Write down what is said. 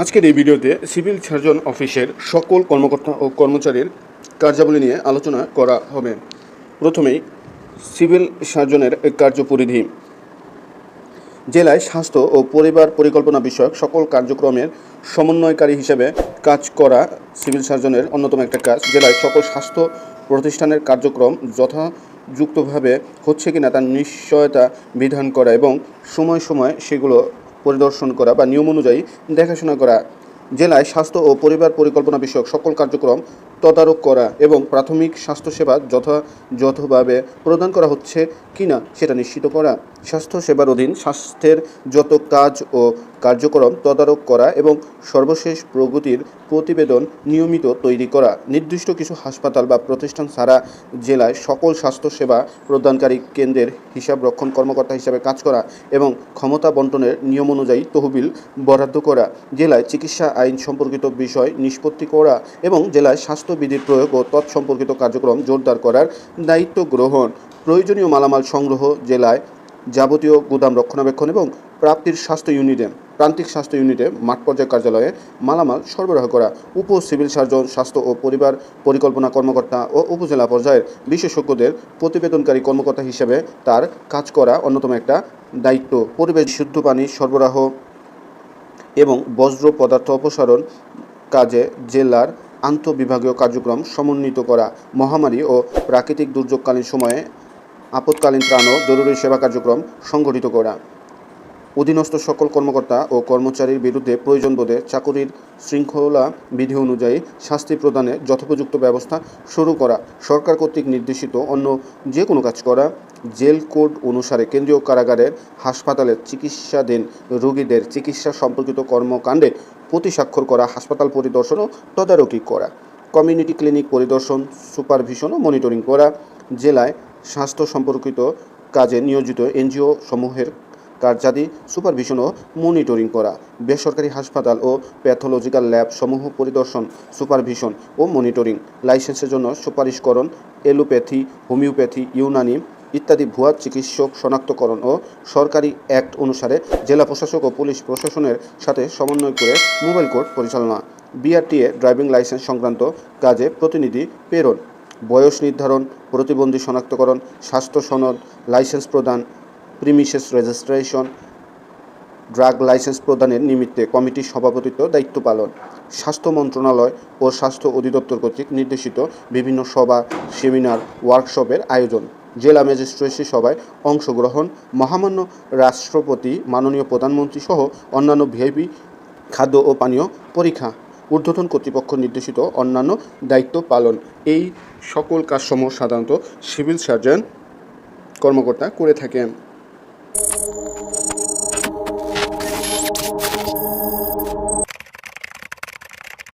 আজকের এই ভিডিওতে সিভিল সার্জন অফিসের সকল কর্মকর্তা ও কর্মচারীর কার্যাবলী নিয়ে আলোচনা করা হবে। প্রথমেই সিভিল সার্জনের কার্যপরিধি। জেলায় স্বাস্থ্য ও পরিবার পরিকল্পনা বিষয়ক সকল কার্যক্রমের সমন্বয়কারী হিসেবে কাজ করা সিভিল সার্জনের অন্যতম একটা কাজ। জেলায় সকল স্বাস্থ্য প্রতিষ্ঠানের কার্যক্রম যথাযুক্তভাবে হচ্ছে কিনা তার নিশ্চয়তা বিধান করা এবং সময় সময় সেগুলো পরিদর্শন করা বা নিয়ম অনুযায়ী দেখাশোনা করা। জেলায় স্বাস্থ্য ও পরিবার পরিকল্পনা বিষয়ক সকল কার্যক্রম তদারক করা এবং প্রাথমিক স্বাস্থ্যসেবা যথাযথভাবে প্রদান করা হচ্ছে কিনা সেটা নিশ্চিত করা, স্বাস্থ্যসেবার অধীন স্বাস্থ্যের যত কাজ ও কার্যক্রম তদারক করা এবং সর্বশেষ প্রগতির প্রতিবেদন নিয়মিত তৈরি করা, নির্দিষ্ট কিছু হাসপাতাল বা প্রতিষ্ঠান ছাড়া জেলায় সকল স্বাস্থ্যসেবা প্রদানকারী কেন্দ্রের হিসাব রক্ষণ কর্মকর্তা হিসাবে কাজ করা এবং ক্ষমতা বন্টনের নিয়ম অনুযায়ী তহবিল বরাদ্দ করা, জেলায় চিকিৎসা আইন সম্পর্কিত বিষয় নিষ্পত্তি করা এবং জেলায় স্বাস্থ্যবিধির প্রয়োগ ও তৎসম্পর্কিত কার্যক্রম জোরদার করার দায়িত্ব গ্রহণ। প্রয়োজনীয় মালামাল সংগ্রহ জেলায় যাবতীয় গুদাম রক্ষণাবেক্ষণ এবং প্রাপ্তির স্বাস্থ্য ইউনিটে, প্রান্তিক স্বাস্থ্য ইউনিটে মাঠ পর্যায়ে কার্যালয়ে মালামাল সরবরাহ করা। উপ সিভিল সার্জন, স্বাস্থ্য ও পরিবার পরিকল্পনা কর্মকর্তা ও উপজেলা পর্যায়ের বিশেষজ্ঞদের প্রতিবেদনকারী কর্মকর্তা হিসেবে তার কাজ করা অন্যতম একটা দায়িত্ব। পরিবেশ, শুদ্ধ পানি সরবরাহ এবং বজ্র পদার্থ অপসারণ কাজে জেলার আন্তঃবিভাগীয় কার্যক্রম সমন্বিত করা মহামারী ও প্রাকৃতিক দুর্যোগকালীন সময়ে আপৎকালীন ত্রাণ ও জরুরি সেবা কার্যক্রম সংগঠিত করা। অধীনস্থ সকল কর্মকর্তা ও কর্মচারীর বিরুদ্ধে প্রয়োজন বোধে চাকুরির শৃঙ্খলা বিধি অনুযায়ী শাস্তি প্রদানে যথোপযুক্ত ব্যবস্থা শুরু করা, সরকার কর্তৃক নির্দেশিত অন্য যে কোনো কাজ করা, জেল কোড অনুসারে কেন্দ্রীয় কারাগারের হাসপাতালের চিকিৎসাধীন রোগীদের চিকিৎসা সম্পর্কিত কর্মকাণ্ডে প্রতি স্বাক্ষর করা, হাসপাতাল পরিদর্শন ও তদারকি করা কমিউনিটি ক্লিনিক পরিদর্শন সুপারভিশন ও মনিটরিং করা, জেলায় স্বাস্থ্য সম্পর্কিত কাজে নিয়োজিত এনজিও সমূহের কার্যাদি সুপারভিশন ও মনিটরিং করা, বেসরকারি হাসপাতাল ও প্যাথোলজিক্যাল ল্যাব সমূহ পরিদর্শন সুপারভিশন ও মনিটরিং লাইসেন্সের জন্য সুপারিশকরণ এলোপ্যাথি হোমিওপ্যাথি ইউনানি ইত্যাদি ভুয়া চিকিৎসক শনাক্তকরণ ও সরকারি অ্যাক্ট অনুসারে জেলা প্রশাসক ও পুলিশ প্রশাসনের সাথে সমন্বয় করে মোবাইল কোর্ট পরিচালনা। বিআরটিএ ড্রাইভিং লাইসেন্স সংক্রান্ত কাজে প্রতিনিধি প্রেরণ। বয়স নির্ধারণ, প্রতিবন্ধী শনাক্তকরণ, স্বাস্থ্য সনদ, লাইসেন্স প্রদান, প্রিমিসেস রেজিস্ট্রেশন, ড্রাগ লাইসেন্স প্রদানের নিমিত্তে কমিটির সভাপতিত্ব দায়িত্ব পালন। স্বাস্থ্য মন্ত্রণালয় ও স্বাস্থ্য অধিদপ্তর কর্তৃক নির্দেশিত বিভিন্ন সভা, সেমিনার, ওয়ার্কশপের আয়োজন। জেলা ম্যাজিস্ট্রেসি সভায় অংশগ্রহণ। মহামান্য রাষ্ট্রপতি, মাননীয় প্রধানমন্ত্রী সহ অন্যান্য ভিআইপি খাদ্য ও পানীয় পরীক্ষা, ঊর্ধ্বতন কর্তৃপক্ষ নির্দেশিত অন্যান্য দায়িত্ব পালন। এই সকল কাজসমূহ সাধারণত সিভিল সার্জন কর্মকর্তা করে থাকেন।